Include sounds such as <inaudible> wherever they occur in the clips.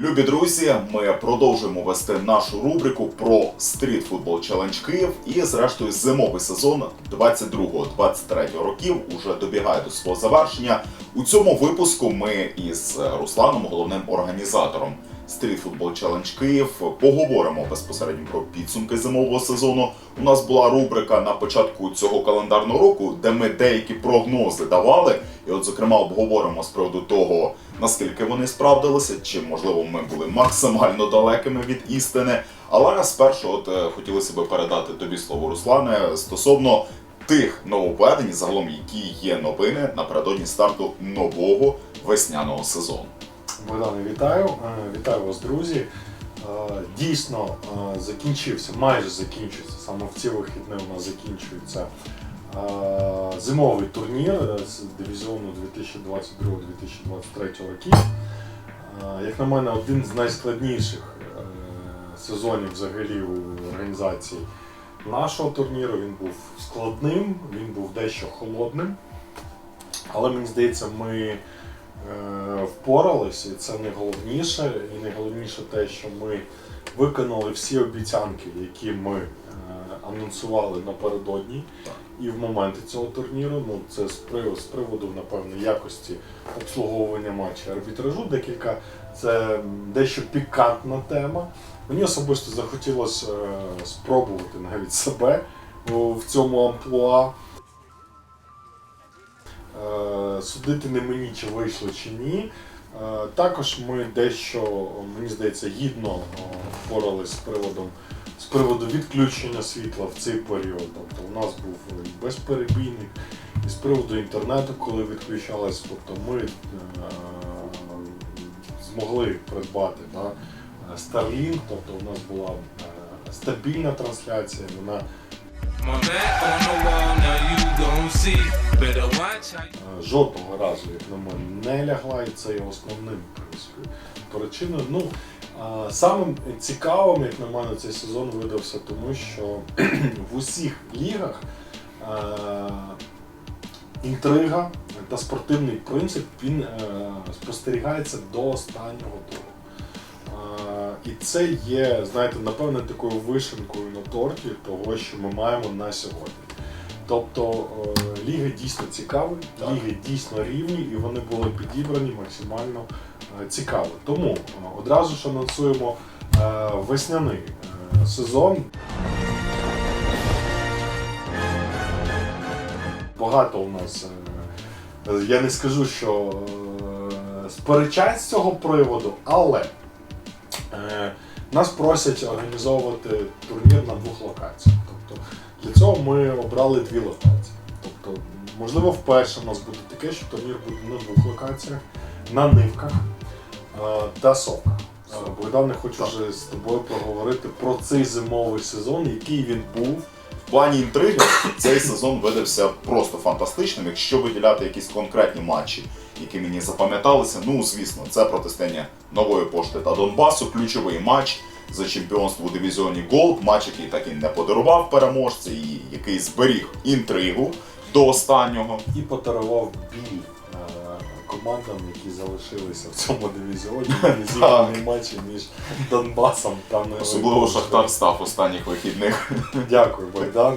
Любі друзі, ми продовжуємо вести нашу рубрику про стріт футбол Челендж Київ. І зрештою зимовий сезон 22-23 років уже добігає до свого завершення. У цьому випуску ми із Русланом, головним організатором Стріт Футбол Челендж Київ, поговоримо безпосередньо про підсумки зимового сезону. У нас була рубрика на початку цього календарного року, де ми деякі прогнози давали. І, от, зокрема, обговоримо з приводу того, наскільки вони справдилися, чи можливо ми були максимально далекими від істини. Але спершу, от е, хотілося б передати тобі слово, Руслане, стосовно тих нововведень, загалом які є новини напередодні старту нового весняного сезону. Богдане, вітаю. Е, Вітаю вас, друзі. Е, Дійсно, е, закінчився, майже закінчився. Саме в ці вихідні у нас закінчується зимовий турнір з дивізіону 2022-2023 років. Як на мене, один з найскладніших сезонів взагалі у організації нашого турніру. Він був складним, він був дещо холодним. Але мені здається, ми е, впоралися, і це найголовніше. І найголовніше те, що ми виконали всі обіцянки, які ми е, анонсували напередодні і в моменти цього турніру. Ну, це з приводу, з приводу напевно, якості обслуговування матчів арбітражу. Декілька це дещо пікантна тема. Мені особисто захотілося е, спробувати навіть себе в цьому амплуа. Судити не мені, чи вийшло, чи ні. Е, Також ми дещо, мені здається, гідно е, впоралися з приводом з приводу відключення світла в цей період. Тобто у нас був безперебійник, і з приводу інтернету, коли відключалось, тобто ми е, змогли придбати да, Starlink, тобто у нас була стабільна трансляція, вона жодного разу, як на мене, не лягла, і це є основним причиною. Ну, е, самим цікавим, як на мене, цей сезон видався, тому що в усіх лігах е, інтрига та спортивний принцип він е, спостерігається до останнього туру. І це є, знаєте, напевне, такою вишенкою на торті того, що ми маємо на сьогодні. Тобто е, ліги дійсно цікаві, Так. ліги дійсно рівні, і вони були підібрані максимально е, цікаво. Тому е, одразу ж анонсуємо весняний сезон. Багато у нас. Я не скажу, що сперечать з цього приводу, але нас просять організовувати турнір на двох локаціях. Тобто для цього ми обрали дві локації. Тобто, можливо, вперше у нас буде таке, що турнір буде на двох локаціях, на нивках е, та совках. Е, Богдане, хочу вже з тобою проговорити про цей зимовий сезон, який він був. В плані інтриги цей сезон видався просто фантастичним. Якщо виділяти якісь конкретні матчі, які мені запам'яталися, ну звісно, це протистояння нової пошти та Донбасу, ключовий матч за чемпіонство у дивізіоні Голд, матч, який так і не подарував переможця, і який зберіг інтригу до останнього. і подарував біль командам, які залишилися в цьому дивізіоні. Не зіграні матчі між Донбасом та Новою Особливо Шахтар став останніх вихідних. Дякую, Богдане.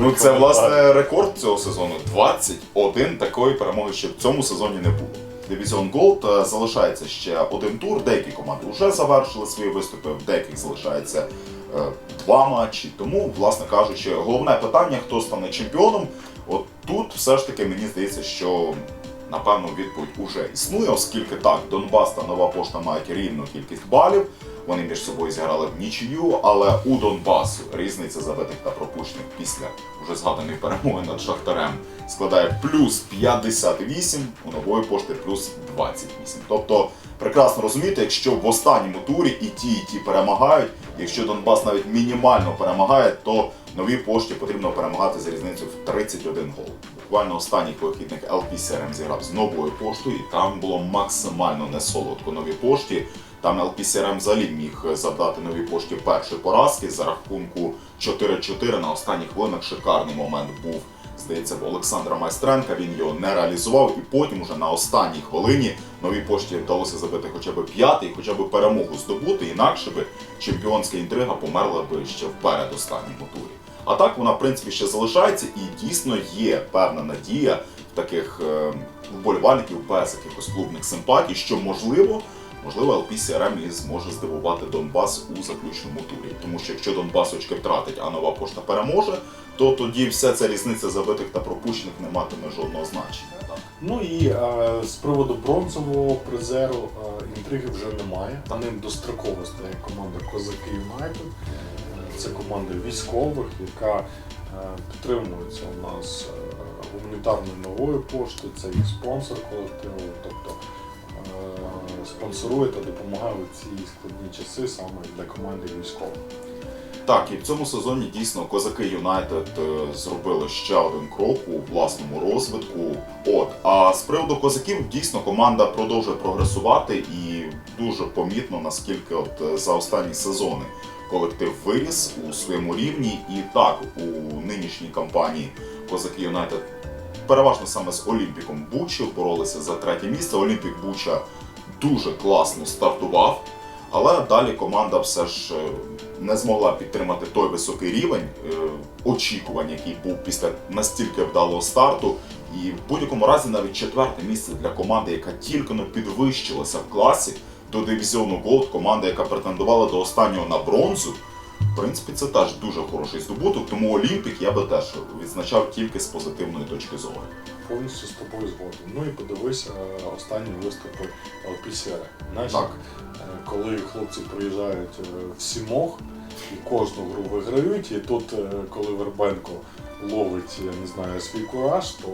Ну це власне рекорд цього сезону. 21 такої перемоги ще в цьому сезоні не було. Дивізіон Голд е, залишається ще один тур. Деякі команди вже завершили свої виступи, в деяких залишається е, два матчі. Тому, власне кажучи, головне питання, хто стане чемпіоном. От тут все ж таки мені здається, що Напевно, відповідь уже існує, оскільки так, Донбас та Нова Пошта мають рівну кількість балів. Вони між собою зіграли в нічию, але у Донбасу різниця забитих та пропущених після вже згаданої перемоги над Шахтарем складає плюс 58, у нової пошти плюс 28. Тобто прекрасно розумієте, якщо в останньому турі і ті, і ті перемагають, якщо Донбас навіть мінімально перемагає, то новій пошті потрібно перемагати за різницю в 31 гол. Буквально останніх вихідних LPCRM зіграв з новою поштою, і там було максимально несолодко новій пошті. Там LPCRM взагалі міг завдати новій пошті першої поразки за рахунку 4-4 на останніх хвилинах. Шикарний момент був, здається, в Олександра Майстренка. Він його не реалізував, і потім уже на останній хвилині новій пошті вдалося забити хоча б п'ятий, хоча б перемогу здобути, інакше би чемпіонська інтрига померла би ще в передостанньому турі. А так вона, в принципі, ще залишається, і дійсно є певна надія в таких е, вболівальників без якихось клубних симпатій, що можливо. Можливо, LPCRM і зможе здивувати Донбас у заключному турі. Тому що якщо Донбас очки втратить, а нова пошта переможе, то тоді вся ця різниця забитих та пропущених не матиме жодного значення. Ну і е, з приводу бронзового призеру е, інтриги вже немає. Та ним достроково стає команда Козаки Юнайтед. Е, Це команда військових, яка е, підтримується у нас е, гуманітарною новою поштою, це їх спонсор колективу, тобто спонсорує та допомагає у ці складні часи саме для команди військових. Так, і в цьому сезоні дійсно козаки Юнайтед е, зробили ще один крок у власному розвитку. От а з приводу козаків дійсно команда продовжує прогресувати і дуже помітно наскільки от е, за останні сезони колектив виріс у своєму рівні. І так у нинішній кампанії козаки Юнайтед переважно саме з Олімпіком Бучі боролися за третє місце. Олімпік Буча дуже класно стартував. Але далі команда все ж е, не змогла підтримати той високий рівень е, очікувань, який був після настільки вдалого старту. І в будь-якому разі навіть четверте місце для команди, яка тільки но підвищилася в класі до дивізіону Голд, команда, яка претендувала до останнього на бронзу. В принципі, це теж дуже хороший здобуток, тому Олімпік я би теж відзначав тільки з позитивної точки зору. Повністю з тобою згоден. Ну і подивись е, останні виступи LPCR. Знаєш, Так. е, коли хлопці приїжджають е, в сімох і кожну гру виграють, і тут, коли Вербенко ловить, я не знаю, свій кураж, то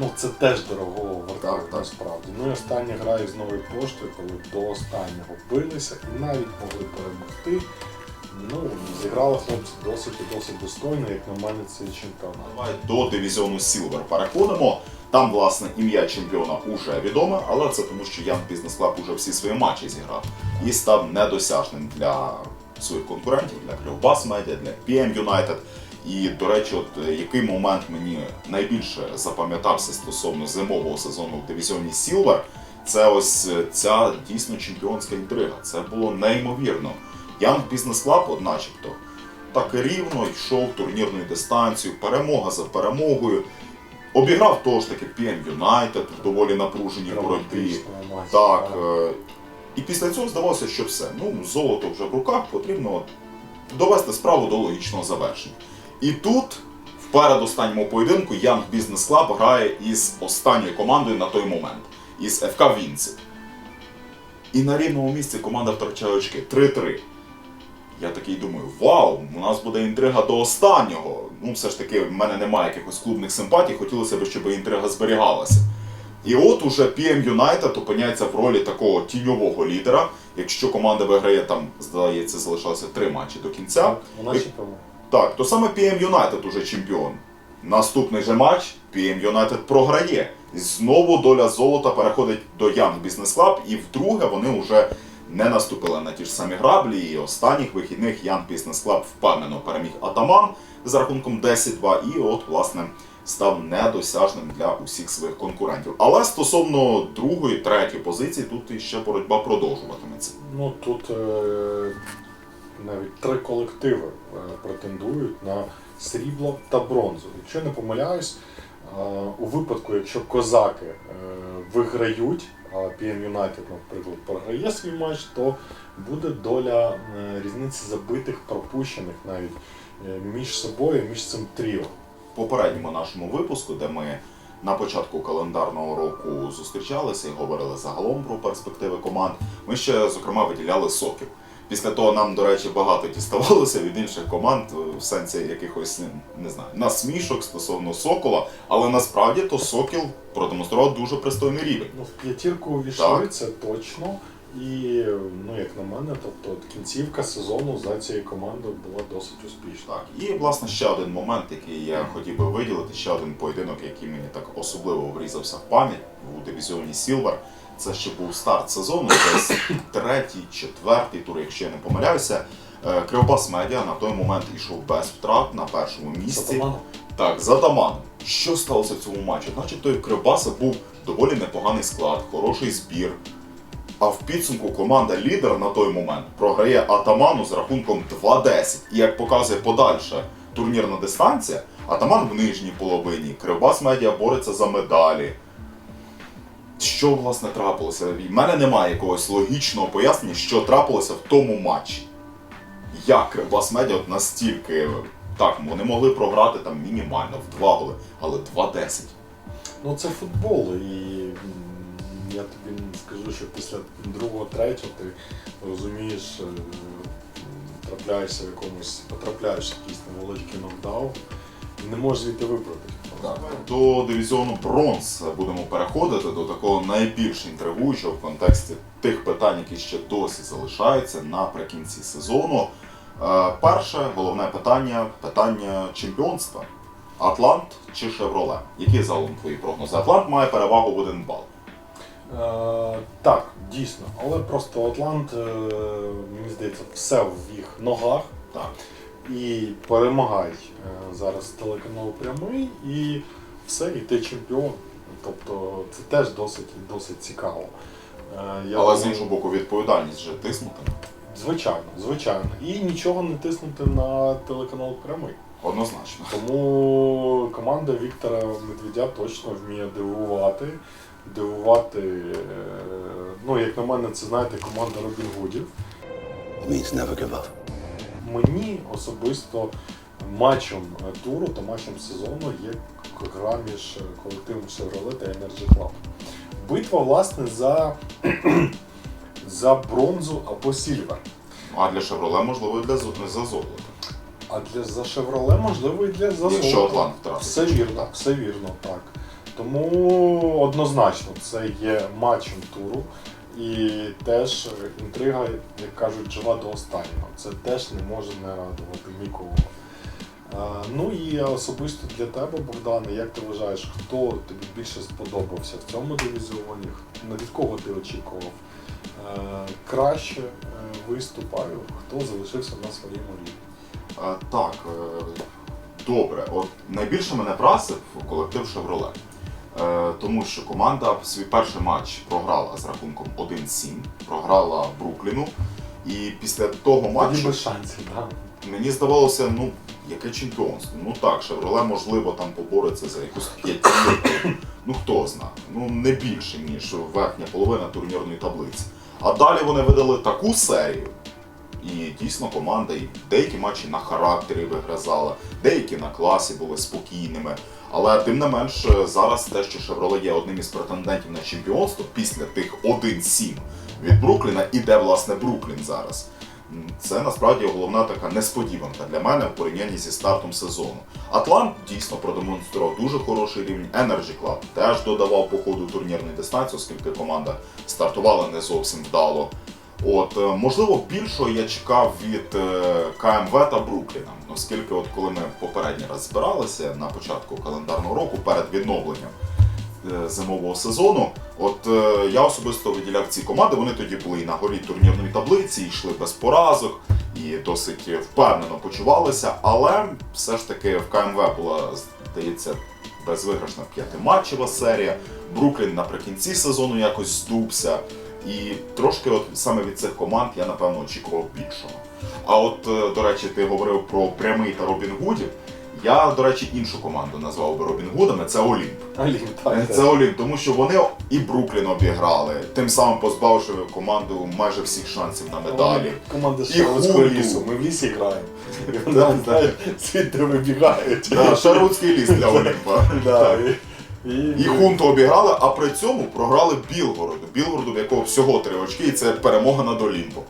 ну, це теж дорого Так, вартує так. насправді. Ну і остання гра із новою поштою, коли до останнього билися і навіть могли перемогти. Ну, зіграли хлопці досить і досить достойно, як на мене, цей чемпіонат. Давай до дивізіону Silver переходимо. Там, власне, ім'я чемпіона уже відоме, але це тому, що Young Business Club уже всі свої матчі зіграв і став недосяжним для своїх конкурентів, для Кривбас Media, для PM United. І, до речі, от е, який момент мені найбільше запам'ятався стосовно зимового сезону в дивізіоні Silver, це ось е, ця дійсно чемпіонська інтрига. Це було неймовірно. Young Business Club, от начебто, так рівно йшов турнірною дистанцією, перемога за перемогою. Обіграв того ж таки PM United в доволі напруженій боротьбі. Так. е, І після цього здавалося, що все. Ну, золото вже в руках, потрібно от довести справу до логічного завершення. І тут, в передостанньому поєдинку, Young Business Club грає із останньою командою на той момент, із ФК Вінці. І на рівному місці команда втрачає очки 3-3. Я такий думаю, вау, у нас буде інтрига до останнього. Ну, все ж таки, в мене немає якихось клубних симпатій, хотілося б, щоб інтрига зберігалася. І от уже PM United опиняється в ролі такого тіньового лідера. Якщо команда виграє там, здається, залишалося три матчі до кінця. Вона чемпіон. Так, то саме PM United уже чемпіон. Наступний же матч PM United програє. Знову доля золота переходить до Young Business Club, і вдруге вони вже не наступили на ті ж самі граблі. І останніх вихідних Young Business Club впевнено переміг Атаман за рахунком 10-2, і от, власне, став недосяжним для усіх своїх конкурентів. Але стосовно другої, третьої позиції, тут іще боротьба продовжуватиметься. Ну тут е, навіть три колективи е, претендують на срібло та бронзу. Якщо не помиляюсь, е, у випадку, якщо козаки е, виграють, а PM United, наприклад, програє свій матч, то буде доля різниці забитих, пропущених навіть між собою, між цим тріо. попередньому нашому випуску, де ми на початку календарного року зустрічалися і говорили загалом про перспективи команд. Ми ще, зокрема, виділяли сокіл. Після того нам, до речі, багато діставалося від інших команд е, в сенсі якихось не, знаю насмішок стосовно Сокола, але насправді то Сокіл продемонстрував дуже пристойний рівень. Ну, в п'ятірку увійшли, це точно. І, ну, як на мене, тобто кінцівка сезону за цією командою була досить успішна. Так, і власне ще один момент, який я хотів би виділити, ще один поєдинок, який мені так особливо врізався в пам'ять у дивізіоні Сілвер. Це ще був старт сезону, десь <coughs> третій, четвертий тур, якщо я не помиляюся. Е, Кривбас Медіа на той момент ішов без втрат на першому місці. Сатаману? Так, за Таманом. Що сталося в цьому матчі? І в Кривбаса був доволі непоганий склад, хороший збір. А в підсумку команда лідер на той момент програє Атаману з рахунком 2-10. І як показує подальша турнірна дистанція, Атаман в нижній половині, Кривбас Медіа бореться за медалі. Що власне трапилося? В мене немає якогось логічного пояснення, що трапилося в тому матчі. Як Кривбас Медіа от настільки. Так, вони могли програти там мінімально в два голи, але 2-10. Ну це футбол, і я тобі скажу, що після другого, третього ти розумієш, е, трапляєшся в якомусь, потрапляєш в якийсь невеличкий нокдаун і не можеш звідти вибрати. До дивізіону бронз будемо переходити до такого найбільш інтригуючого в контексті тих питань, які ще досі залишаються наприкінці сезону. Е, Перше головне питання питання чемпіонства. Атлант чи Шевроле? Які загалом твої прогнози? Атлант має перевагу в один бал. Е, так, дійсно, але просто Атлант, е, мені здається, все в їх ногах. Так. І перемагай е, зараз телеканал прямий, і все, і ти чемпіон. Тобто це теж досить, досить цікаво. Е, я Але з думаю- іншого боку, відповідальність вже тиснути. Звичайно, звичайно. І нічого не тиснути на телеканал прямий. Однозначно. Тому команда Віктора Медведя точно вміє дивувати. Дивувати, е, ну, як на мене, це знаєте, команда Робін Гудів. It means never give up. Мені особисто матчем туру та матчем сезону є гра між колективом Chevrolet та Energy Club. Битва, власне, за, <clears throat> за бронзу або сільвер. А для Шевроле, можливо, і для за золото. А для за Chevrolet, можливо, і для за Якщо золото. Атлант втратить. Все вірно, все вірно, так. Тому однозначно це є матчем туру. І теж е, інтрига, як кажуть, жива до останнього. Це теж не може не радувати нікого. Ну і особисто для тебе, Богдане, як ти вважаєш, хто тобі більше сподобався в цьому дивізіоні? На від кого ти очікував? Е, краще е, виступаю, хто залишився на своєму рівні? Е, Так, е, добре. От найбільше мене вразив колектив Шевроле. Е, Тому що команда свій перший матч програла з рахунком 1-7, програла Брукліну. І після того матчу шансів, так. мені здавалося, ну, яке чемпіонство. Ну так, Шевроле, можливо, там побореться за якусь п'ятірку. Ну хто знає. Ну не більше, ніж верхня половина турнірної таблиці. А далі вони видали таку серію. І дійсно команда і деякі матчі на характері вигризала, деякі на класі були спокійними. Але тим не менш, зараз те, що Шевроле є одним із претендентів на чемпіонство після тих 1-7 від Брукліна, і де власне Бруклін зараз. Це насправді головна така несподіванка для мене в порівнянні зі стартом сезону. Атлант дійсно продемонстрував дуже хороший рівень. Energy Club теж додавав по ходу турнірної дистанції, оскільки команда стартувала не зовсім вдало. От, е, можливо, більшого я чекав від е, КМВ та Брукліна, оскільки, от коли ми попередній раз збиралися на початку календарного року перед відновленням е, зимового сезону, от я особисто виділяв ці команди. Вони тоді були і на горі турнірної таблиці, йшли без поразок, і досить впевнено почувалися. Але все ж таки в КМВ була, здається, безвиграшна п'ятиматчева серія. Бруклін наприкінці сезону якось здувся. І трошки от саме від цих команд я напевно очікував більшого. А от, е, до речі, ти говорив про прямий та Робін Гудів. Я, до речі, іншу команду назвав би Робін Гудами, це Олімп. Олімп, так. Це Олімп, тому що вони і Бруклін обіграли, тим самим позбавивши команду майже всіх шансів на медалі. Команда Худу. лісу. Ми в лісі граємо. І знаєш, звідти вибігають. Да, Шарлотський ліс для Олімпа. <laughs> І Хунту обіграли, а при цьому програли Білгороду. Білгороду, в якого всього три очки, і це перемога над Олімпом.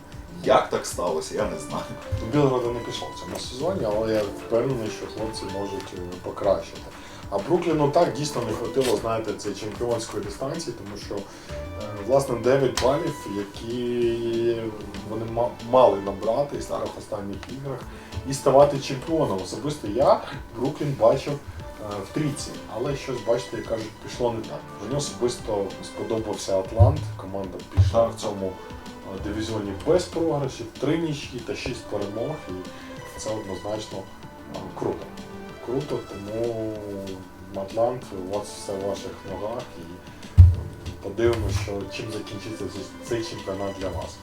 Як так сталося, я не знаю. Білгорода не пішов цьому сезоні, але я впевнений, що хлопці можуть е, покращити. А Брукліну так дійсно не хватило, знаєте, цієї чемпіонської дистанції, тому що е, власне 9 балів, які вони ма- мали набрати із трьох останніх іграх і ставати чемпіоном. Особисто я Бруклін бачив в трійці, але щось, бачите, як кажуть, пішло не так. Мені особисто сподобався Атлант, команда пішла в цьому е, дивізіоні без програшів, три нічки та шість перемог, і це однозначно е, круто. Круто, тому Атлант, у вас все в ваших ногах і е, подивимося, чим закінчиться цей чемпіонат для вас.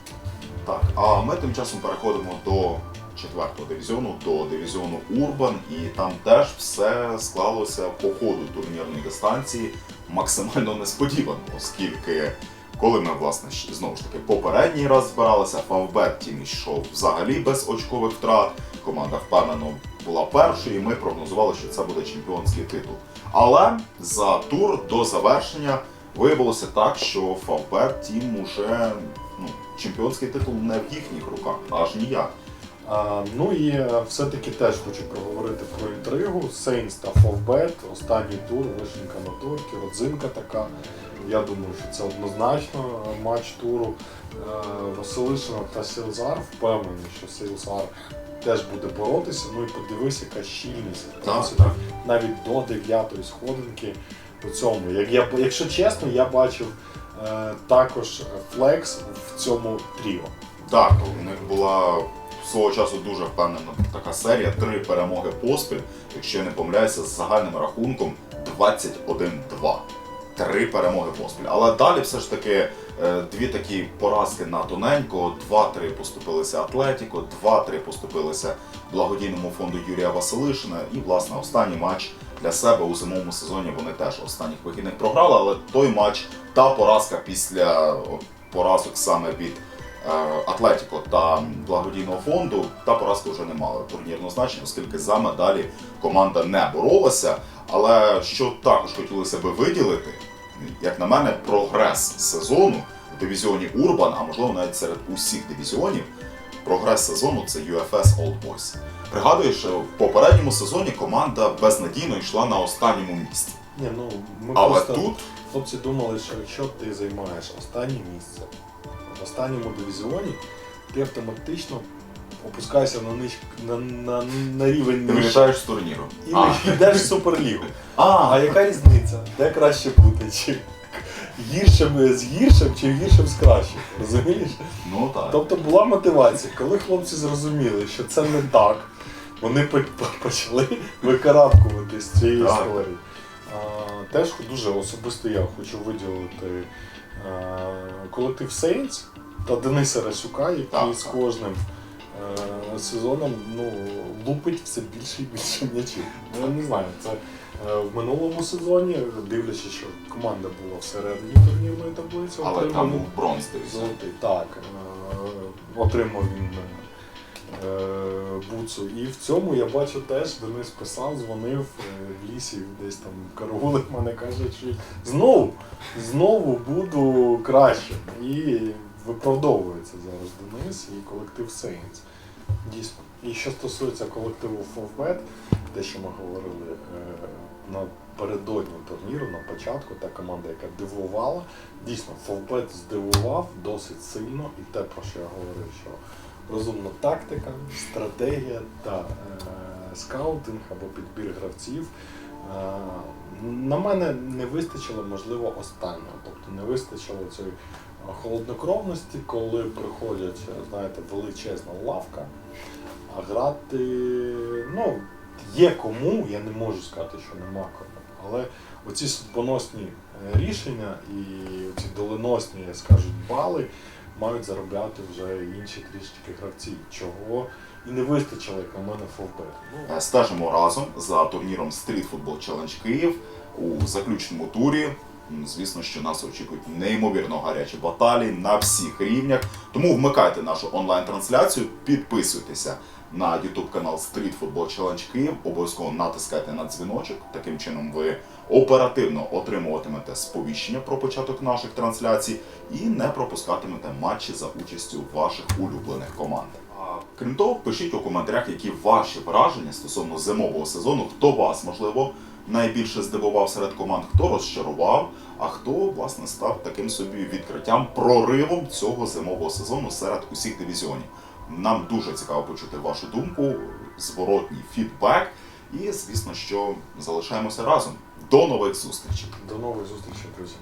Так, а ми тим часом переходимо до четвертого дивізіону, до дивізіону Урбан, і там теж все склалося по ходу турнірної дистанції максимально несподівано, оскільки коли ми, власне, знову ж таки попередній раз збиралися, Фавбет тім йшов взагалі без очкових втрат. Команда впевнено була першою, і ми прогнозували, що це буде чемпіонський титул. Але за тур до завершення виявилося так, що Фавбет тім уже ну, чемпіонський титул не в їхніх руках, аж ніяк. А, ну і е, все-таки теж хочу проговорити про інтригу. Сейнс та Фовбет, останній тур, вишенька на торті, родзинка така. Я думаю, що це однозначно е, матч туру. Е, Василишина та Сілзар впевнений, що Сілзар теж буде боротися. Ну і подивись, яка щільність. Так, так. навіть до дев'ятої сходинки у цьому. Як я, якщо чесно, я бачив е, також флекс в цьому тріо. Так, у них була свого часу дуже впевнена така серія, три перемоги поспіль, якщо я не помиляюся, з загальним рахунком 21-2. Три перемоги поспіль. Але далі все ж таки е, дві такі поразки на тоненько, 2-3 поступилися Атлетіко, 2-3 поступилися благодійному фонду Юрія Василишина. І, власне, останній матч для себе у зимовому сезоні вони теж останніх вихідних програли, але той матч, та поразка після поразок саме від е, Атлетіко та благодійного фонду, та поразка вже не мала турнірного значення, оскільки за медалі команда не боролася. Але що також хотілося би виділити, як на мене, прогрес сезону в дивізіоні Урбан, а можливо навіть серед усіх дивізіонів, прогрес сезону це UFS Old Boys. Пригадую, що в попередньому сезоні команда безнадійно йшла на останньому місці. Ні, ну ми Але просто тут хлопці думали, що якщо ти займаєш останнє місце в останньому дивізіоні, ти автоматично опускаєшся на ниж... на, на, на рівень ти нижче вилітаєш з турніру. і А, йдеш в суперлігу. а, А яка різниця? Де краще бути? Чи гіршим з гіршим, чи гіршим з кращим? Розумієш? ну так. Тобто була мотивація. Коли хлопці зрозуміли, що це не так, вони по- по- почали викарабкувати з цієї історії. Теж дуже особисто я хочу виділити колектив Saints та Дениса Расюка, який з кожним е, сезоном ну, лупить все більше і більше м'ячів. Ну, я не знаю, це е, в минулому сезоні, дивлячись, що команда була всередині турнірної таблиці, Але там був бронз. Золотий, так. Е, Отримав він буцу. І в цьому я бачу теж, Денис писав, дзвонив е, в лісі, десь там караулив мене, каже, що знову, знову буду краще. І виправдовується зараз Денис і колектив Saints. Дійсно. І що стосується колективу Фовбет, те, що ми говорили е, напередодні турніру, на початку, та команда, яка дивувала, дійсно, Фовбет здивував досить сильно, і те, про що я говорив, що розумна тактика, стратегія та е, скаутинг або підбір гравців. Е, на мене не вистачило, можливо, останнього. Тобто не вистачило цієї е, холоднокровності, коли приходять, знаєте, величезна лавка, а грати, ну, є кому, я не можу сказати, що нема кому. Але оці судьбоносні рішення і ці доленосні, скажуть, бали мають заробляти вже інші трішки гравці, чого і не вистачило, як на. Ну, Е, Стежимо разом за турніром Street Football Challenge Київ у заключному турі. Звісно, що нас очікують неймовірно гарячі баталії на всіх рівнях. Тому вмикайте нашу онлайн-трансляцію, підписуйтеся на YouTube канал Street Football Challenge Київ. Обов'язково натискайте на дзвіночок. Таким чином ви оперативно отримуватимете сповіщення про початок наших трансляцій і не пропускатимете матчі за участю ваших улюблених команд. Крім того, пишіть у коментарях, які ваші враження стосовно зимового сезону, хто вас можливо найбільше здивував серед команд, хто розчарував, а хто власне став таким собі відкриттям, проривом цього зимового сезону серед усіх дивізіонів. Нам дуже цікаво почути вашу думку, зворотній фідбек. І звісно, що залишаємося разом. До нових зустрічей! До нових зустрічей, друзі.